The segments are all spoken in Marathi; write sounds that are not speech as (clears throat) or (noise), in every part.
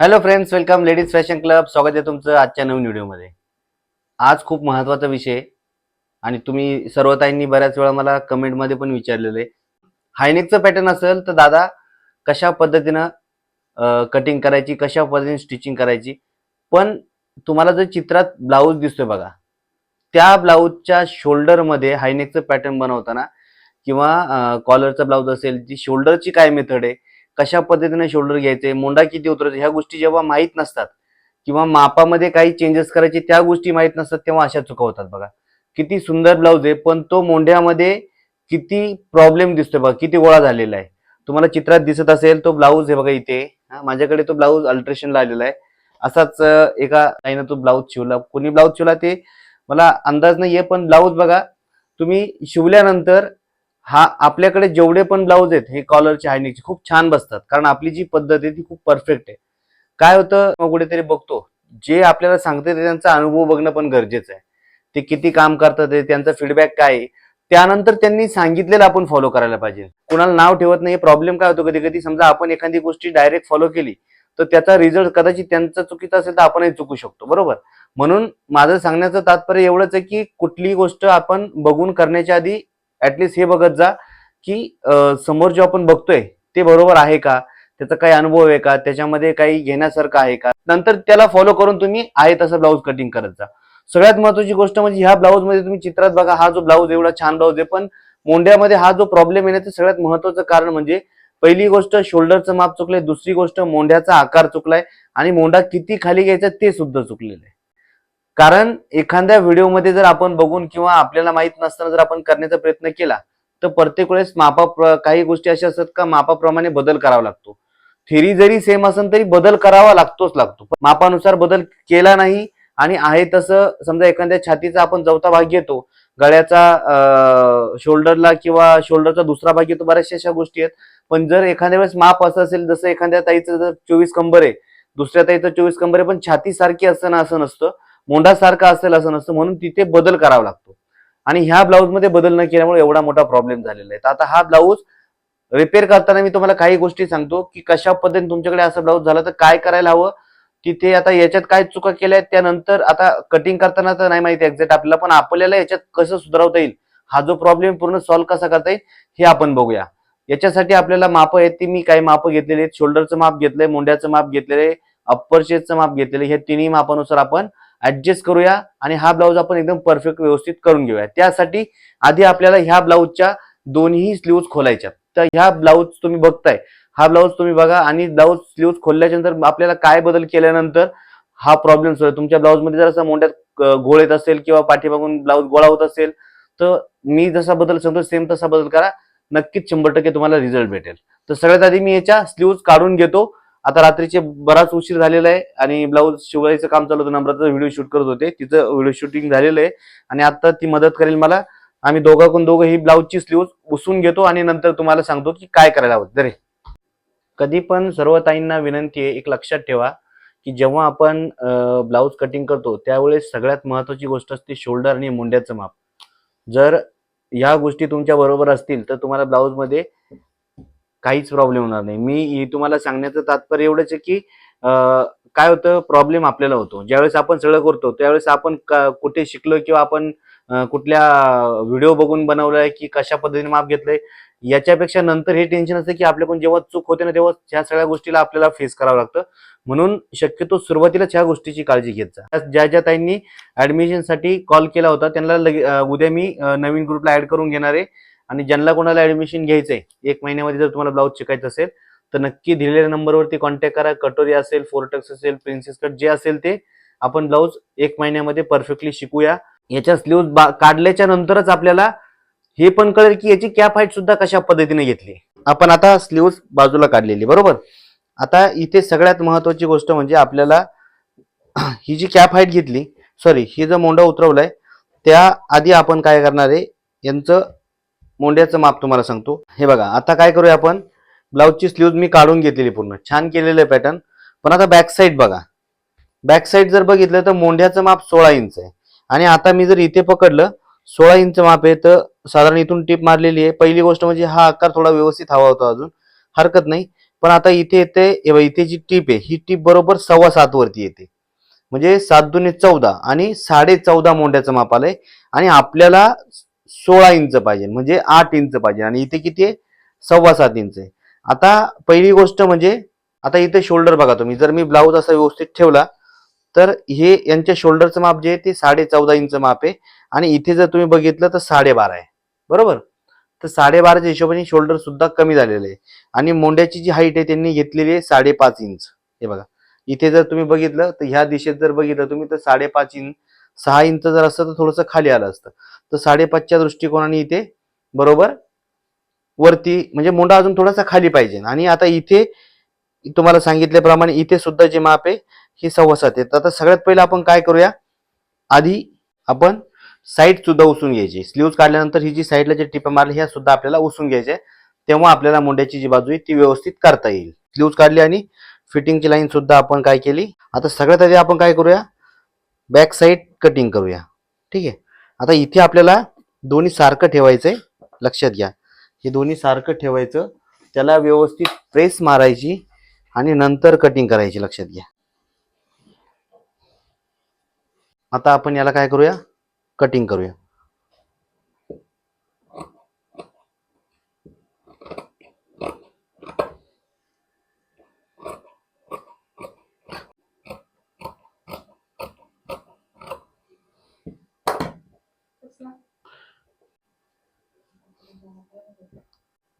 Hello friends welcome ladies fashion club स्वागत आहे तुमचं आजच्या नवीन व्हिडिओमध्ये आज खूप महत्त्वाचा विषय आणि तुम्ही सर्वताईंनी बऱ्याच वेळा मला कमेंटमध्ये पण विचारलेलं आहे. हायनेकचं पॅटर्न असेल तर दादा कशा पद्धतीनं कटिंग करायची कशा पद्धतीने स्टिचिंग करायची? पण तुम्हाला जर चित्रात ब्लाऊज दिसतोय बघा. त्या ब्लाऊजच्या शोल्डरमध्ये हायनेकचं पॅटर्न बनवताना किंवा कॉलरचा ब्लाऊज असेल ती शोल्डरची काय मेथड आहे कशा पद्धतीने शोल्डर घ्यायचे मोंडा किती उतरायचे ह्या गोष्टी जेव्हा माहीत नसतात किंवा मापामध्ये काही चेंजेस करायचे त्या गोष्टी माहीत नसतात तेव्हा अशा चुका होतात बघा. किती सुंदर ब्लाऊज आहे पण तो मोंढ्यामध्ये किती प्रॉब्लेम दिसतोय बघा किती गोळा झालेला आहे. तुम्हाला चित्रात दिसत असेल तो ब्लाऊज आहे बघा इथे. हा, माझ्याकडे तो ब्लाऊज अल्ट्रेशनला आलेला आहे. असाच एका ताईनं तो ब्लाऊज शिवला. कोणी ब्लाऊज शिवला ते मला अंदाज नाहीये पण ब्लाऊज बघा तुम्ही शिवल्यानंतर हा आपल्याकडे जेवढे पण ब्लाऊज आहेत हे कॉलरचे हायनिकचे खूप छान बसतात. कारण आपली जी पद्धत आहे ती खूप परफेक्ट आहे. काय होतं मग कुठेतरी बघतो जे आपल्याला सांगते ते त्यांचा अनुभव बघणं पण गरजेचं आहे. ते किती काम करतात ते त्यांचा फीडबॅक काय आहे त्यानंतर त्यांनी सांगितलेलं आपण फॉलो करायला पाहिजे. कुणाला नाव ठेवत नाही प्रॉब्लेम काय होतो कधी कधी समजा आपण एखादी गोष्टी डायरेक्ट फॉलो केली तर त्याचा रिझल्ट कदाचित त्यांचा चुकीचा असेल तर आपणही चुकू शकतो. बरोबर? म्हणून माझं सांगण्याचं तात्पर्य एवढंच आहे की कुठलीही गोष्ट आपण बघून करण्याच्या आधी ऍटलिस्ट हे बघत जा की समोर जे आपण बघतोय ते बरोबर आहे का? त्याचा काही अनुभव आहे का? त्याच्यामध्ये काही घेण्यासारखं आहे का? नंतर त्याला फॉलो करून तुम्ही आहे तसं ब्लाऊज कटिंग करत जा. सगळ्यात महत्वाची गोष्ट म्हणजे ह्या ब्लाऊजमध्ये तुम्ही चित्रात बघा हा जो ब्लाऊज एवढा छान ब्लाऊज आहे. पण मोंढ्यामध्ये हा जो प्रॉब्लेम आहे ना ते सगळ्यात महत्वाचं कारण म्हणजे पहिली गोष्ट शोल्डरचं माप चुकलंय दुसरी गोष्ट मोंढ्याचा आकार चुकलाय आणि मोंढा किती खाली घ्यायचा ते सुद्धा चुकलेलं आहे. कारण एखाद्या व्हिडिओमध्ये जर आपण बघून किंवा आपल्याला माहीत नसताना जर आपण करण्याचा प्रयत्न केला तर प्रत्येक वेळेस मापा काही गोष्टी अशा असतात का मापाप्रमाणे बदल करावा लागतो. थेरी जरी सेम असेल तरी बदल करावा लागतोच लागतो. मापानुसार बदल केला नाही आणि आहे तसं समजा एखाद्या छातीचा आपण चौथा भाग घेतो गळ्याचा शोल्डरला किंवा शोल्डरचा दुसरा भाग घेतो बऱ्याचशा अशा गोष्टी आहेत. पण जर एखाद्या वेळेस माप असं असेल जसं एखाद्या ताईचं जर चोवीस कंबर आहे दुसऱ्या ताईचं चोवीस कंबर आहे पण छाती सारखी असं ना असं नसतं मोंढासारखा असेल असं नसतं म्हणून तिथे बदल करावा लागतो. आणि ह्या ब्लाऊजमध्ये बदल न केल्यामुळे एवढा मोठा प्रॉब्लेम झालेला आहे. तर आता हा ब्लाऊज रिपेअर करताना मी तुम्हाला काही गोष्टी सांगतो की कशा पद्धतीने तुमच्याकडे असं ब्लाऊज झालं तर काय करायला हवं तिथे आता याच्यात काय चुका केल्या आहेत त्यानंतर आता कटिंग करताना तर नाही माहिती एक्झॅक्ट आपल्याला पण आपल्याला याच्यात कसं सुधारवता येईल हा जो प्रॉब्लेम पूर्ण सॉल्व्ह कसा करता येईल हे आपण बघूया. याच्यासाठी आपल्याला माप आहेत ती मी काही माप घेतलेली आहेत. शोल्डरचं माप घेतलंय मोंड्याचं माप घेतलेलं आहे अप्पर चेस्टचं माप घेतलेलं हे तिन्ही मापानुसार आपण ऍडजस्ट करूया आणि हा ब्लाऊज आपण एकदम परफेक्ट व्यवस्थित करून घेऊया. त्यासाठी आधी आपल्याला ह्या ब्लाऊजच्या दोन्ही स्लीव्ज खोलायच्या तर ह्या ब्लाऊज तुम्ही बघताय. हा ब्लाऊज तुम्ही बघा आणि ब्लाऊज स्लीव्ज खोलल्याच्या नंतर आपल्याला काय बदल केल्यानंतर हा प्रॉब्लेम सुरू तुमच्या ब्लाऊजमध्ये जर असं मोठ्यात घोळ येत असेल किंवा पाठीमागून ब्लाऊज गोळा होत असेल तर मी जसा बदल सांगतो सेम तसा बदल करा. नक्कीच शंभर टक्के तुम्हाला रिझल्ट भेटेल. तर सगळ्यात आधी मी याच्या स्लीव्ज काढून घेतो. आता रात्रीचे बराच उशीर झालेला आहे आणि ब्लाऊज शिवायचं काम चालू होतं. नम्रता व्हिडिओ शूट करत होते. तिचं व्हिडिओ शूटिंग झालेलं आहे. आणि आता ती मदत करेल मला. आम्ही दोघांकडून दोघं ही ब्लाऊजची स्लीव्ज उसून घेतो आणि नंतर तुम्हाला सांगतो की काय करायला हवं. जरे. कधी पण सर्व ताईंना विनंती आहे एक लक्षात ठेवा की जेव्हा आपण ब्लाऊज कटिंग करतो त्यावेळेस सगळ्यात महत्वाची गोष्ट असते शोल्डर आणि मुंड्याचं माप. जर ह्या गोष्टी तुमच्या बरोबर असतील तर तुम्हाला ब्लाऊजमध्ये काहीच प्रॉब्लेम होणार नाही. मी तुम्हाला सांगण्याचं तात्पर्य एवढंच आहे की काय होतं प्रॉब्लेम आपल्याला होतो. ज्यावेळेस आपण सगळं करतो त्यावेळेस आपण कुठे शिकलो किंवा आपण कुठल्या व्हिडिओ बघून बनवलाय की कशा पद्धतीने माप घेतलंय याच्यापेक्षा नंतर हे टेन्शन असतं की आपल्याकडून जेव्हा चूक होते ना तेव्हा ह्या सगळ्या गोष्टीला आपल्याला फेस करावं लागतं. म्हणून शक्यतो सुरुवातीलाच ह्या गोष्टीची काळजी घेत जा. ज्या ज्या ताईंनी ऍडमिशनसाठी कॉल केला होता त्यांना लगे- उद्या मी नवीन ग्रुपला ऍड करून घेणार आहे. आणि ज्यांना कोणाला ऍडमिशन घ्यायचंय एक महिन्यामध्ये जर तुम्हाला ब्लाऊज शिकायचं असेल तर नक्की दिलेल्या नंबरवरती कॉन्टॅक्ट करा. कटोरी असेल फोरटक्स असेल प्रिन्सेस कट जे असेल ते आपण ब्लाऊज एक महिन्यामध्ये परफेक्टली शिकूया. याच्या स्लीव काढल्याच्या नंतरच आपल्याला हे पण कळेल की याची कॅप हाईट सुद्धा कशा पद्धतीने घेतली. आपण आता स्लीव्ह बाजूला काढलेली बरोबर? आता इथे सगळ्यात महत्वाची गोष्ट म्हणजे आपल्याला (clears throat) ही जी कॅप हाईट घेतली सॉरी ही जो मोंडा उतरवलाय त्या आधी आपण काय करणार आहे यांचं मोंड्याचं माप तुम्हाला सांगतो. हे बघा आता काय करूया आपण? ब्लाऊजची स्लीव्ह मी काढून घेतलेली पूर्ण. छान केलेलं आहे पॅटर्न पण आता बॅक साईड बघा. बॅक साईड जर बघितलं तर मोंढ्याचं माप सोळा इंच आहे. आणि आता मी जर इथे पकडलं सोळा इंच माप आहे तर साधारण इथून टीप मारलेली आहे. पहिली गोष्ट म्हणजे हा आकार थोडा व्यवस्थित हवा होता अजून. हरकत नाही. पण आता इथे येते इथे जी टीप आहे ही टीप बरोबर सव्वा सात वरती येते. म्हणजे सात दुने चौदा आणि साडे चौदा मोंड्याचं माप आलंय. आणि आपल्याला सोळा इंच पाहिजे म्हणजे आठ इंच पाहिजे आणि इथे किती आहे? सव्वा सात इंच आहे. आता पहिली गोष्ट म्हणजे आता इथे शोल्डर बघा तुम्ही जर मी ब्लाऊज असा व्यवस्थित ठेवला तर हे यांच्या शोल्डरचं माप जे आहे ते साडे चौदा इंच माप आहे. आणि इथे जर तुम्ही बघितलं तर साडेबारा आहे. बरोबर? तर साडेबाराच्या हिशोबाने शोल्डर सुद्धा कमी झालेलं आहे. आणि मोंड्याची जी हाईट आहे त्यांनी घेतलेली आहे साडेपाच इंच. हे बघा. इथे जर तुम्ही बघितलं तर ह्या दिशेत जर बघितलं तुम्ही तर साडेपाच इंच सहा इंच जर असतं तर थोडंसं खाली आलं असतं. तर साडेपाचच्या दृष्टिकोनाने इथे बरोबर वरती म्हणजे मोंडा अजून थोडासा खाली पाहिजे. आणि आता इथे तुम्हाला सांगितल्याप्रमाणे इथे सुद्धा जे माप आहे हे सव्वा सात आहे. तर आता सगळ्यात पहिलं आपण काय करूया? आधी आपण साईड सुद्धा उसून घ्यायची. स्लीव्ह काढल्यानंतर ही जी साईडला जे टिप मारली ह्या सुद्धा आपल्याला उसून घ्यायच्या तेव्हा आपल्याला मुंड्याची जी बाजू आहे ती व्यवस्थित करता येईल. स्लीव्ह काढली आणि फिटिंगची लाईन सुद्धा आपण काय केली? आता सगळ्यात आधी आपण काय करूया? बॅक साईड कटिंग करूया. ठीक? आहे आता इथे आपल्याला दोन्ही सारखं ठेवायचंय. लक्षात घ्या. हे दोन्ही सारखं ठेवायचं. त्याला व्यवस्थित प्रेस मारायची आणि नंतर कटिंग करायची. लक्षात घ्या. आता आपण याला काय करूया? कटिंग करूया.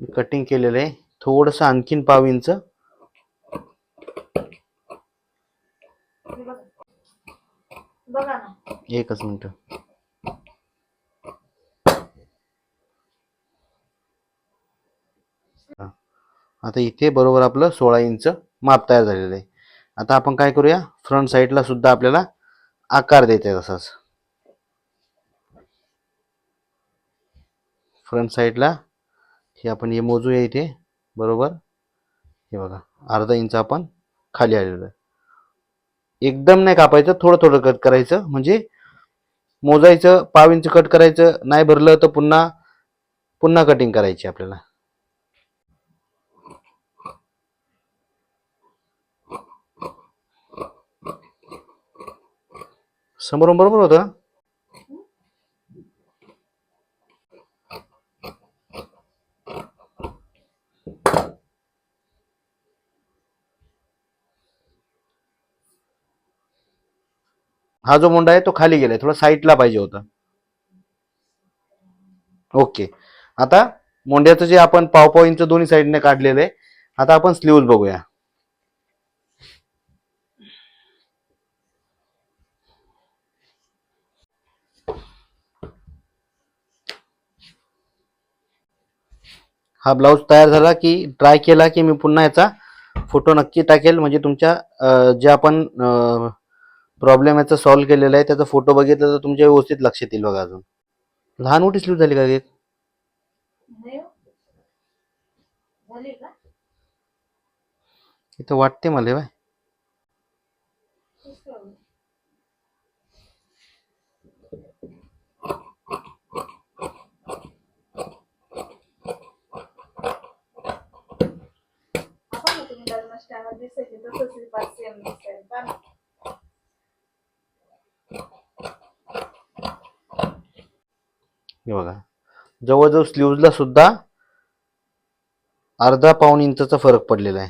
कटिंग केलेलं आहे थोडस आणखीन पाव इंच. एकच मिनिट. आता इथे बरोबर आपलं सोळा इंच माप तयार झालेलं आहे. आता आपण काय करूया? फ्रंट साईडला सुद्धा आपल्याला आकार द्यायचा आहे तसाच फ्रंट साईडला हे आपण हे मोजूया इथे. बरोबर? हे बघा अर्धा इंच आपण खाली आलेलो आहे. एकदम नाही कापायचं थोडं थोडं कट करायचं. म्हणजे मोजायचं पाव इंच कट करायचं नाही भरलं तर पुन्हा पुन्हा कटिंग करायची आपल्याला. समोरून बरोबर होतं? हा जो मुंडा आहे तो खाली गेलाय थोडा साईडला पाहिजे होता. ओके. आता मोंड्याचं जे आपण पावपाव इंच दोन्ही साईडने काढलेलं आहे आता आपण स्लीव्ज बघूया. हा ब्लाऊज तयार झाला की ट्राय केला की मी पुन्हा याचा फोटो नक्की टाकेल म्हणजे तुमच्या जे आपण प्रॉब्लेम याचा सॉल्व्ह केलेला आहे. त्याचा फोटो बघितला तर तुमच्या व्यवस्थित लक्षात येईल बघा अजून. लहान मोठी स्लीव झाली का हो. झाली का? इथं वाटते मला बाय. आपण ना तुम्ही लग्न स्टँडवर दिसायचे तसंच हे बघा. जवळजवळ स्लीव्हजला सुद्धा अर्धा पाऊण इंचचा फरक पडलेला आहे.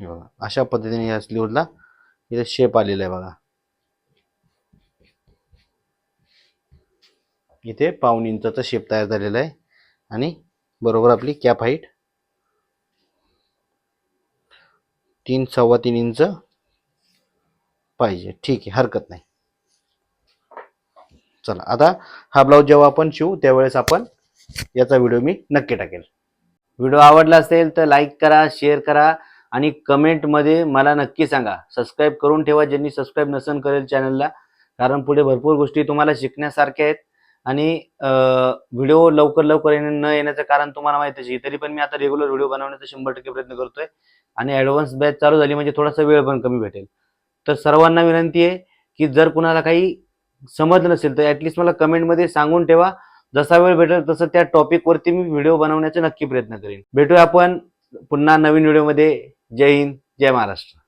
हे बघा. अशा पद्धतीने या स्लीवला इथे शेप आलेला आहे बघा. इथे पाऊन इंचाचा शेप तयार झालेला आहे. आणि बरोबर आपली कॅप हाईट तीन सव्वा तीन इंच पाहिजे. ठीक आहे हरकत नाही. चला आता हा ब्लाऊज जेव्हा आपण शिवू त्यावेळेस आपण याचा व्हिडिओ मी नक्की टाकेल. व्हिडिओ आवडला असेल तर लाईक करा शेअर करा आणि कमेंटमध्ये मला नक्की सांगा. सबस्क्राईब करून ठेवा ज्यांनी सबस्क्राईब नसन करेल चॅनलला कारण पुढे भरपूर गोष्टी तुम्हाला शिकण्यासारख्या आहेत. आणि व्हिडिओ लवकर लवकर येणं- न येण्याचं कारण तुम्हाला माहितीच आहे. तरी पण मी आता रेग्युलर व्हिडिओ बनवण्याचा शंभर टक्के प्रयत्न करतोय. आणि ॲडव्हान्स बॅच चालू झाली म्हणजे थोडासा वेळ पण कमी भेटेल. तर सर्वांना विनंती आहे की जर कुणाला काही समजलं नसेल तर ॲटलिस्ट मला कमेंटमध्ये सांगून ठेवा. जसा वेळ भेटेल तसं त्या टॉपिकवरती मी व्हिडिओ बनवण्याचा नक्की प्रयत्न करेन. भेटूया आपण पुन्हा नवीन व्हिडिओमध्ये. जय हिंद जय महाराष्ट्र.